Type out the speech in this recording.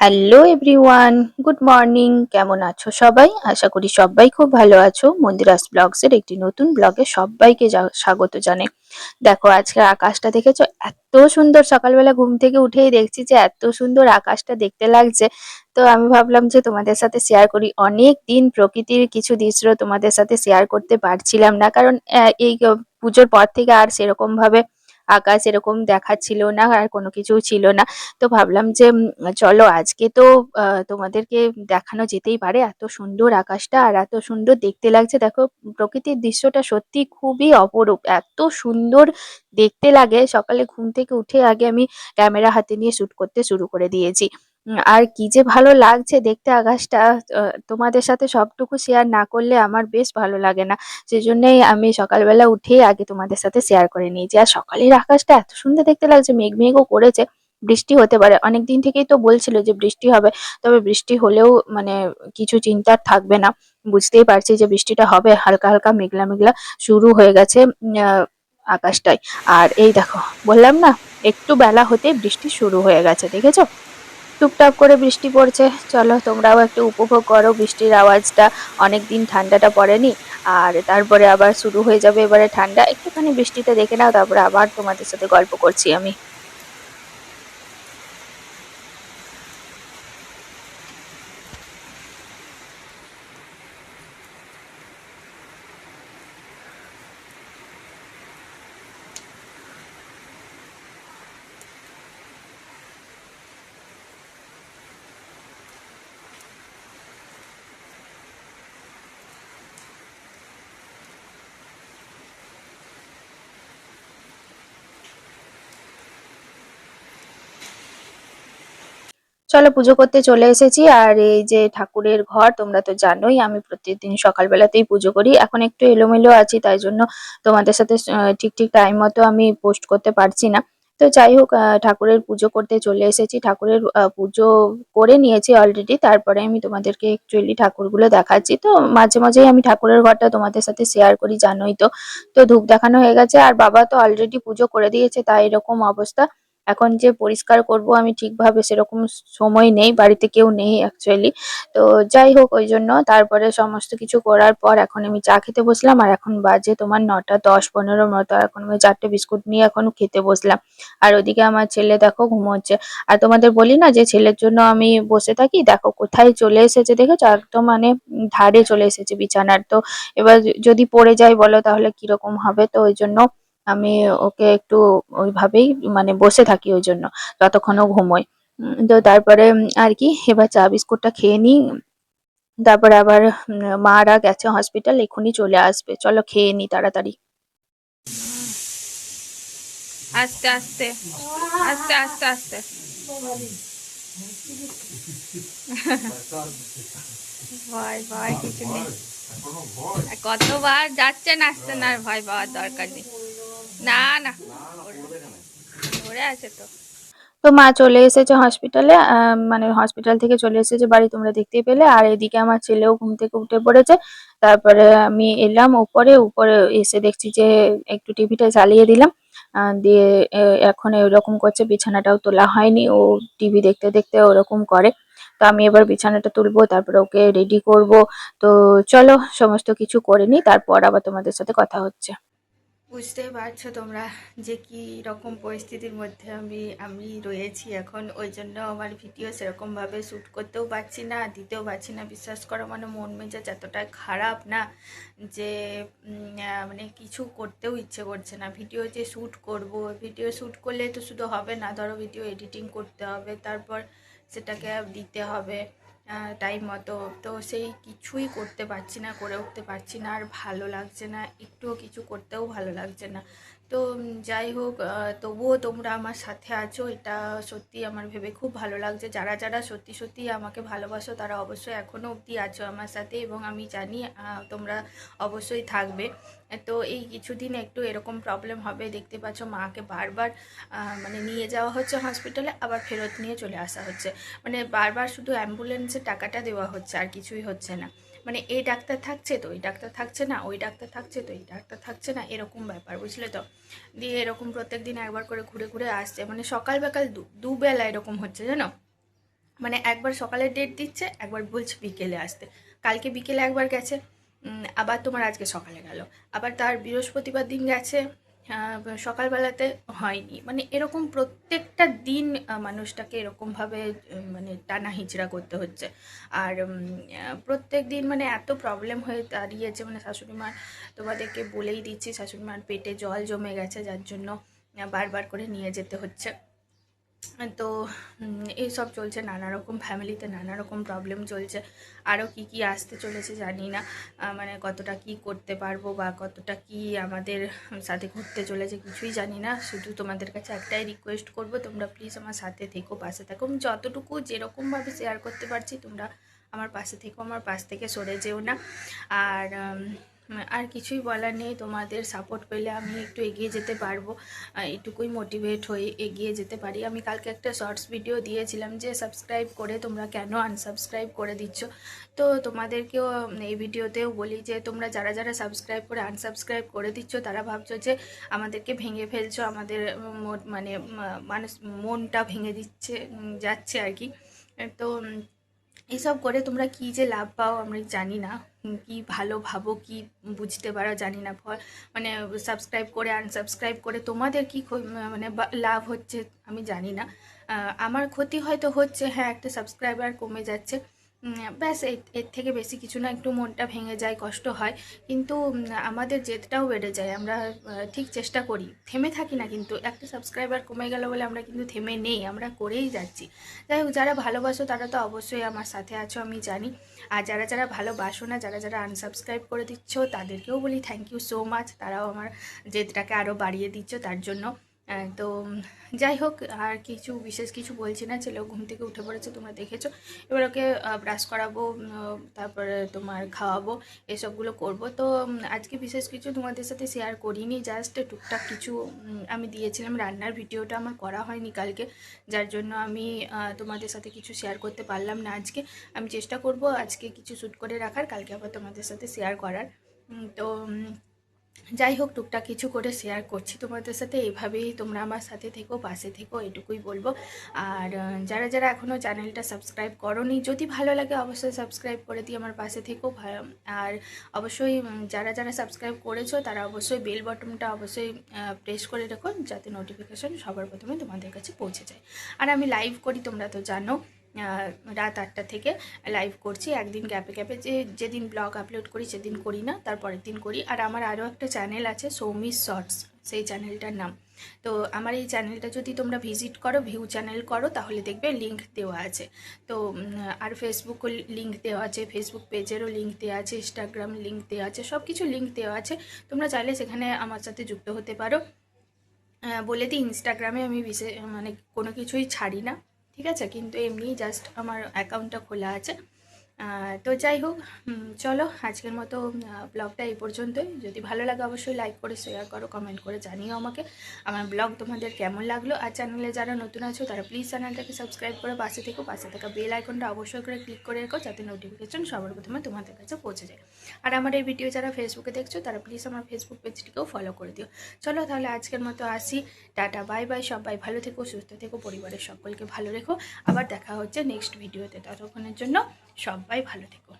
Hello everyone good morning কেমন আছো সবাই? আশা করি সবাই খুব ভালো আছো। মন্দিরাস ব্লগসের একটি নতুন ব্লগে সবাইকে স্বাগত জানে দেখো, আজকে আকাশটা দেখেছ? এত সুন্দর সকালবেলা ঘুম থেকে উঠেই দেখছি যে এত সুন্দর আকাশটা দেখতে লাগছে। তো আমি ভাবলাম যে তোমাদের সাথে শেয়ার করি। অনেক দিন প্রকৃতির কিছু দৃশ্য তোমাদের সাথে শেয়ার করতে পারছিলাম না। কারণ এই পুজোর পর থেকে আর সেরকম ভাবে আকাশ এরকম দেখাচ্ছিল না, আর কোনো কিছু ছিল না। তো ভাবলাম যে চলো আজকে তো তোমাদেরকে দেখানো যেতেই পারে এত সুন্দর আকাশটা আর এত সুন্দর দেখতে লাগছে। দেখো, প্রকৃতির দৃশ্যটা সত্যি খুবই অপরূপ। এত সুন্দর দেখতে লাগে। সকালে ঘুম থেকে উঠে আগে আমি ক্যামেরা হাতে নিয়ে শ্যুট করতে শুরু করে দিয়েছি। আর কি যে ভালো লাগছে দেখতে আকাশটা তোমাদের সাথে সবটুকু শেয়ার না করলে আমার বেশ ভালো লাগে না। সেজন্যই আমি সকালবেলা উঠেই আগে তোমাদের সাথে শেয়ার করে নিয়েছি আর সকালের আকাশটা এত সুন্দর দেখতে লাগছে মেঘ মেঘও করেছে বৃষ্টি হতে পারে। অনেক দিন থেকেই তো বলছিল যে বৃষ্টি হবে। তবে বৃষ্টি হলেও মানে কিছু চিন্তার থাকবে না। বুঝতেই পারছি যে বৃষ্টিটা হবে হালকা হালকা মেঘলা মেঘলা শুরু হয়ে গেছে আহ, আকাশটায়। আর এই দেখো বললাম না একটু বেলা হতে বৃষ্টি শুরু হয়ে গেছে দেখেছ? টুপটাপ করে বৃষ্টি পড়ছে। চলো তোমরাও একটু উপভোগ করো বৃষ্টির আওয়াজটা। অনেক দিন ঠান্ডাটা পড়েনি আর তারপরে আবার শুরু হয়ে যাবে এবারে ঠান্ডা। একটুখানি বৃষ্টিটা দেখে নাও, তারপরে আবার তোমাদের সাথে গল্প করছি আমি। চলো পুজো করতে চলে এসেছি। আর এই যে ঠাকুরের ঘর, তোমরা তো জানোই, আমি প্রত্যেকদিন সকালবেলাতেই পুজো করি। এখন একটু এলোমেলো আছি, তাই জন্য তোমাদের সাথে ঠিক ঠিক টাইম মতো আমি পোস্ট করতে পারছি না। তো যাই হোক ঠাকুরের পুজো করতে চলে এসেছি। ঠাকুরের পুজো করে নিয়েছি অলরেডি তারপরে আমি তোমাদেরকে অ্যাকচুয়ালি ঠাকুরগুলো দেখাচ্ছি। তো মাঝে মাঝেই আমি ঠাকুরের ঘরটা তোমাদের সাথে শেয়ার করি, জানোই তো। তো ধূপ দেখানো হয়ে গেছে, আর বাবা তো অলরেডি পুজো করে দিয়েছে, তাই এরকম অবস্থা। এখন যে পরিষ্কার করব, আমি ঠিকভাবে সেরকম সময় নেই, বাড়িতে কেউ নেই অ্যাকচুয়ালি তো যাই হোক, ওই জন্য তারপরে সমস্ত কিছু করার পর এখন আমি চা খেতে বসলাম, আর এখন বাজে তোমার নটা দশ পনেরো মতো এখন আমি চারটে বিস্কুট নিয়ে এখন খেতে বসলাম। আর ওদিকে আমার ছেলে দেখো ঘুমোচ্ছে। আর তোমাদের বলি না যে ছেলের জন্য আমি বসে থাকি? দেখো কোথায় চলে এসেছে দেখেছ? একদম মানে ধারে চলে এসেছে বিছানার। তো এবার যদি পড়ে যায় বলো তাহলে কীরকম হবে? তো ওই জন্য আমি ওকে একটু ওইভাবেই মানে বসে থাকি ওই জন্য ততক্ষণ ও ঘুমোয় তো তারপরে আর কি, এবার চা বিস্কুটটা খেয়ে নিই। তারপরে আবার মারা গেছে হসপিটাল এক্ষুনি চলে আসবে। চলো খেয়ে নি তাড়াতাড়ি। আস্তে আস্তে আস্তে আস্তে আস্তে। ভয় ভয় কিছু নেই। কতবার যাচ্ছেন আসছেন আর ভয় পাওয়ার দরকার নেই। না না ধরে আছে তো। তো মা চলে এসেছে হসপিটালে মানে হসপিটাল থেকে চলে এসেছে বাড়ি তোমরা দেখতে পেলে। আর এদিকে আমার ছেলেও ঘুম থেকে উঠে পড়েছে। তারপরে আমি এলাম উপরে উপরে এসে দেখছি যে একটু টিভিটা চালিয়ে দিলাম। আহ, দিয়ে এ- এখন এরকম করছে বিছানাটাও তোলা হয়নি ও টিভি দেখতে দেখতে ওরকম করে। তো আমি এবার বিছানাটা তুলবো তারপরে ওকে রেডি করব। তো চলো সমস্ত কিছু করে নিই তারপর আবার তোমাদের সাথে কথা হচ্ছে। বুঝতেই পারছ তোমরা যে কি রকম পরিস্থিতির মধ্যে আমি আমি রয়েছি এখন। ওই জন্য আমার ভিডিও সেরকমভাবে শ্যুট করতেও পারছি না, দিতেও পারছি না। বিশ্বাস করো মানে মন মেজাজ এতটাই খারাপ না যে মানে কিছু করতেও ইচ্ছে করছে না। ভিডিও যে শ্যুট করব ভিডিও শ্যুট করলে তো শুধু হবে না, ধরো ভিডিও এডিটিং করতে হবে, তারপর সেটাকে দিতে হবে। টাইম মতো। তো সেই কিছুই করতে পারছি না, করে উঠতে পারছি না, আর ভালো লাগছে না। একটুও কিছু করতেও ভালো লাগছে না। তো যাই হোক তবুও তোমরা আমার সাথে আছো। এটা সত্যি আমার ভেবে খুব ভালো লাগছে। যারা যারা সত্যি সত্যি আমাকে ভালোবাসো, তারা অবশ্যই এখনও অবধি আছো আমার সাথে এবং আমি জানি তোমরা অবশ্যই থাকবে। তো এই কিছুদিন একটু এরকম প্রবলেম হবে। দেখতে পাচ্ছ মাকে বারবার মানে নিয়ে যাওয়া হচ্ছে হসপিটালে আবার ফেরত নিয়ে চলে আসা হচ্ছে। মানে বারবার শুধু অ্যাম্বুলেন্সের টাকাটা দেওয়া হচ্ছে, আর কিছুই হচ্ছে না। মানে এই ডাক্তার থাকছে তো ওই ডাক্তার থাকছে না, ওই ডাক্তার থাকছে তো, এই ডাক্তার থাকছে না, এরকম ব্যাপার, বুঝলে তো? দিয়ে এরকম প্রত্যেক দিন একবার করে ঘুরে ঘুরে আসছে মানে সকাল বেকাল দু- দুবেলা এরকম হচ্ছে, জানো? মানে একবার সকালে ডেট দিচ্ছে, একবার বলছে বিকেলে আসতে। কালকে বিকেলে একবার গেছে আবার তোমার আজকে সকালে গেল। আবার তার বৃহস্পতিবার দিন গেছে সকালবেলাতে হয়নি। মানে এরকম প্রত্যেকটা দিন মানুষটাকে এরকমভাবে মানে টানা হিচড়া করতে হচ্ছে। আর প্রত্যেক দিন মানে এত প্রবলেম হয়ে দাঁড়িয়েছে মানে শাশুড়ি মার তোমাদেরকে বলেই দিচ্ছি, শাশুড়ি মার পেটে জল জমে গেছে, যার জন্য বারবার করে নিয়ে যেতে হচ্ছে। তো এইসব চলছে, নানা রকম ফ্যামিলিতে নানা রকম প্রবলেম চলছে। আরও কি কি আসতে চলেছে জানি না। মানে কতটা কি করতে পারব বা কতটা কি আমাদের সাথে ঘুরতে চলেছে কিছুই জানি না। শুধু তোমাদের কাছে একটাই রিকোয়েস্ট করব, তোমরা প্লিজ আমার সাথে থেকো, পাশে থাকো। আমি যতটুকু যেরকমভাবে শেয়ার করতে পারছি, তোমরা আমার পাশে থেকো, আমার পাশ থেকে সরে যেও না। আর আর কিছুই বলার নেই, তোমাদের সাপোর্ট পেলে আমি একটু এগিয়ে যেতে পারব। এটুকুই মোটিভেট হয়ে এগিয়ে যেতে পারি। আমি কালকে একটা শর্টস ভিডিও দিয়েছিলাম যে সাবস্ক্রাইব করে তোমরা কেন আনসাবস্ক্রাইব করে দিচ্ছ? তো তোমাদেরকেও এই ভিডিওতেও বলি যে, তোমরা যারা যারা সাবস্ক্রাইব করে আনসাবস্ক্রাইব করে দিচ্ছ, তারা ভাবছ যে, আমাদেরকে ভেঙে ফেলছো, আমাদের মানে মানুষ, মনটা ভেঙে দিচ্ছে যাচ্ছে আর কি। তো এসব করে তোমরা কি যে লাভ পাও, আমরা জানি না। কি ভালো ভাবো, কি বুঝতে পারো জানি না, ফল মানে সাবস্ক্রাইব করে আনসাবস্ক্রাইব করে তোমাদের কি মানে লাভ হচ্ছে আমি জানি না। আমার ক্ষতি হয়তো হচ্ছে হ্যাঁ একটা সাবস্ক্রাইবার কমে যাচ্ছে। ব্যাস, এর থেকে বেশি কিছু না, একটু মনটা ভেঙে যায়, কষ্ট হয়। কিন্তু আমাদের জেদটাও বেড়ে যায়। আমরা ঠিক চেষ্টা করি। থেমে থাকি না কিন্তু। একটা সাবস্ক্রাইবার কমে গেল বলে আমরা কিন্তু থেমে নেই। আমরা করেই যাচ্ছি। যাই হোক, যারা ভালোবাসো তারা তো অবশ্যই আমার সাথে আছো, আমি জানি। আর যারা যারা ভালোবাসো না, যারা যারা আনসাবস্ক্রাইব করে দিচ্ছ, তাদেরকেও বলি থ্যাংক ইউ সো মাচ তারাও আমার জেদটাকে আরও বাড়িয়ে দিচ্ছ তার জন্য। তো যাই হোক, আর কিছু, বিশেষ কিছু বলছি না, ছেলেও ঘুম থেকে উঠে পড়েছে, তোমরা দেখেছ। এবার ওকে ব্রাশ করাবো তারপরে তোমার খাওয়াবো, এসবগুলো করব। তো আজকে বিশেষ কিছু তোমাদের সাথে শেয়ার করিনি জাস্ট টুকটাক কিছু আমি দিয়েছিলাম, রান্নার ভিডিওটা আমার করা হয়নি কালকে, যার জন্য আমি তোমাদের সাথে কিছু শেয়ার করতে পারলাম না আজকে। আমি চেষ্টা করব আজকে কিছু শ্যুট করে রাখার, কালকে আবার তোমাদের সাথে শেয়ার করার। তো যাই হোক, টুকটাক কিছু করে শেয়ার করছি তোমাদের সাথে। এইভাবেই তোমরা আমার সাথে থেকো, পাশে থেকো, এটুকুই বলব। আর যারা যারা এখনও চ্যানেলটা সাবস্ক্রাইব করোনি, যদি ভালো লাগে অবশ্যই সাবস্ক্রাইব করে দিয়ে আমার পাশে থেকো। আর অবশ্যই যারা যারা সাবস্ক্রাইব করেছ, তারা অবশ্যই বেল বটনটা অবশ্যই প্রেস করে রেখো, যাতে নোটিফিকেশন সবার প্রথমে তোমাদের কাছে পৌঁছে যায়। আর আমি লাইভ করি, তোমরা তো জানো। রাত আটটা থেকে লাইভ করছি। একদিন গ্যাপে গ্যাপে যে, যেদিন ব্লগ আপলোড করি, সেদিন করি না, তারপরের দিন করি। আর আমার আরও একটা চ্যানেল আছে সৌমিস শর্টস সেই চ্যানেলটার নাম। তো আমার এই চ্যানেলটা যদি তোমরা ভিজিট করো ভিউ চ্যানেল করো, তাহলে দেখবে লিঙ্ক দেওয়া আছে। তো আর ফেসবুকও লিঙ্ক দেওয়া আছে ফেসবুক পেজেরও লিঙ্ক দেওয়া আছে ইনস্টাগ্রাম লিঙ্ক দেওয়া আছে সব কিছু লিঙ্ক দেওয়া আছে। তোমরা চাইলে সেখানে আমার সাথে যুক্ত হতে পারো। বলে দিই ইনস্টাগ্রামে আমি বিশেষ মানে কোনো কিছুই ছাড়ি না। ঠিক আছে? কিন্তু এমনি জাস্ট আমার অ্যাকাউন্টটা খোলা আছে। তো যাই হোক চলো আজকের মতো ব্লগটা এই পর্যন্তই। যদি ভালো লাগে অবশ্যই লাইক করে শেয়ার করো কমেন্ট করে জানিও আমাকে। আমার ব্লগ তোমাদের কেমন লাগল? আর চ্যানেলে যারা নতুন আছো, তারা প্লিজ চ্যানেলটাকে সাবস্ক্রাইব করে পাশে থেকো। পাশে থাকা বেল আইকনটা অবশ্যই করে ক্লিক করে রেখো, যাতে নোটিফিকেশন সবার প্রথমে তোমাদের কাছে পৌঁছে যায়। আর আমার এই ভিডিও যারা ফেসবুকে দেখছ, তারা প্লিজ আমার ফেসবুক পেজটিকেও ফলো করে দিও। চলো তাহলে আজকের মতো আসি। টাটা বাই বাই সবাই ভালো থেকো, সুস্থ থেকো, পরিবারের সকলকে ভালো রেখো। আবার দেখা হচ্ছে নেক্সট ভিডিওতে ততক্ষণের জন্য সবাই ভালো থেকো।